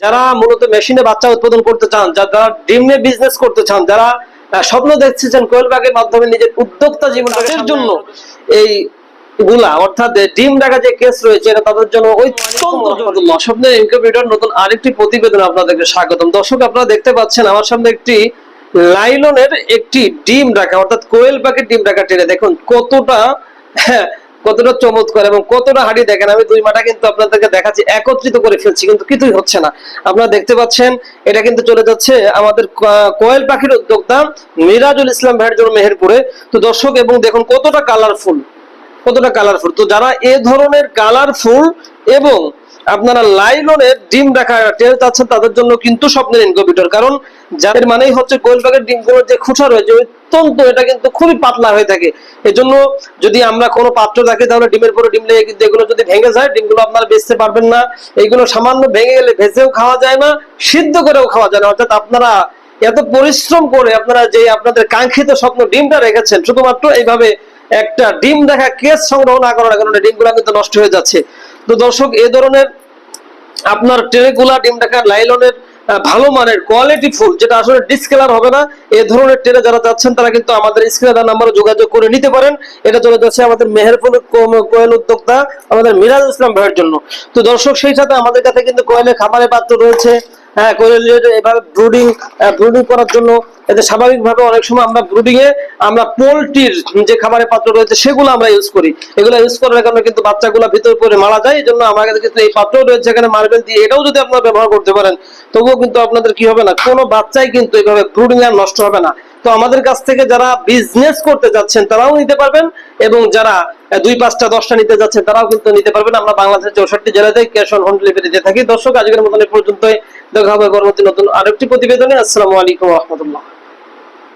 যারা মূলত মেশিনে বাচ্চা উৎপাদন করতে চান যারা ডিম বিজনেস করতে চান যারা স্বপ্ন দেখছেন কোয়েল বাগের মাধ্যমে নিজের উদ্যোক্তা জীবন তাদের জন্য এই গুলা অর্থাৎ ডিম রাখা যে কেস রয়েছে এটা তাদের জন্য অত্যন্ত স্বপ্নের ইনকিউবেটর নতুন আরেকটি প্রতিবেদন আপনাদেরকে স্বাগতম। দর্শক আপনারা দেখতে পাচ্ছেন আমার সামনে একটি লাইলনের একটি ডিম রাখা অর্থাৎ কোয়েল পাখির ডিম রাখা টেনে দেখুন কতটা হ্যাঁ, কতটা চমৎকার এবং কতটা হাড়ি দেখেন, আমি দুই মাটা কিন্তু আপনাদেরকে দেখাচ্ছি, একত্রিত করে ফেলছি, কিন্তু কিছুই হচ্ছে না। আপনারা দেখতে পাচ্ছেন, এটা কিন্তু চলে যাচ্ছে আমাদের কোয়েল পাখির উদ্যোক্তা মিরাজুল ইসলাম ভাইয়ের জন্য মেহেরপুরে। তো দর্শক, এবং দেখুন কতটা কালারফুল কতটা কালারফুল তো যারা এ ধরনের কালারফুল এবং আপনারা লাইলনের ডিম রাখা টের চাচ্ছেন, তাদের জন্য কিন্তু স্বপ্নের ইনকিউবেটর কারণ যাদের মানেই হচ্ছে গোলবাগের ডিমগুলোর যে খোসা রয়েছে অত্যন্ত এটা কিন্তু খুবই পাতলা হয়ে থাকে। এজন্য যদি আমরা কোনো পাত্র রাখি, তাহলে ডিমের পরে ডিম লেগে কিন্তু এগুলো যদি ভেঙে যায়, ডিমগুলো আপনারা বেচতে পারবেন না। এইগুলো সামান্য ভেঙে গেলে ভেজেও খাওয়া যায় না, সিদ্ধ করেও খাওয়া যায় না। অর্থাৎ আপনারা এত পরিশ্রম করে আপনারা যে আপনাদের কাঙ্ক্ষিত স্বপ্ন ডিমটা রেখেছেন, শুধুমাত্র এইভাবে একটা ডিম দেখা কেস সংগ্রহ না করার কারণে ডিমগুলো কিন্তু নষ্ট হয়ে যাচ্ছে। তো দর্শক, এ ধরনের আপনার ট্রেগুলা ডিম দেখা লাইলনের ভালো মানের কোয়ালিটি ফুল, যেটা আসলে ডিসকালার হবে না। এ ধরনের ট্রেনে যারা যাচ্ছেন, তারা কিন্তু আমাদের স্ক্রিনে নাম্বারে যোগাযোগ করে নিতে পারেন। এটা চলে যাচ্ছে আমাদের মেহেরপুর কোয়েল উদ্যোক্তা, আমাদের মিরাজ ইসলাম ভাইয়ের জন্য। তো দর্শক, সেই সাথে আমাদের কাছে কিন্তু কোয়েলের খাবারের পাত্র রয়েছে। হ্যাঁ এভাবে ব্রুডিং ব্রুডিং করার জন্য এতে স্বাভাবিকভাবে অনেক সময় আমরা ব্রুডিং এ আমরা পোলট্রির যে খাবারের পাত্র রয়েছে সেগুলো আমরা ইউজ করি। এগুলো ইউজ করার কারণে কিন্তু বাচ্চাগুলো ভিতর করে মারা যায়, এই জন্য আমাদের কিন্তু এই পাত্র রয়েছে এখানে মার্বেল দিয়ে। এটাও যদি আপনারা ব্যবহার করতে পারেন, তবুও কিন্তু আপনাদের কি হবে না, কোনো বাচ্চাই কিন্তু এইভাবে ব্রুডিং আর নষ্ট হবে না। তো আমাদের কাছ থেকে যারা বিজনেস করতে যাচ্ছেন, তারাও নিতে পারবেন এবং যারা দুই পাঁচটা, দশটা নিতে যাচ্ছেন, তারাও কিন্তু নিতে পারবেন। আমরা বাংলাদেশের চৌষট্টি জেলাতে ক্যাশ অন হোম ডেলিভারি দিয়ে থাকি। দর্শক, আজকের মতন পর্যন্তই। দেখা হবে পরবর্তী নতুন আরেকটি প্রতিবেদনে। আসসালামু আলাইকুম রহমতুল্লাহ।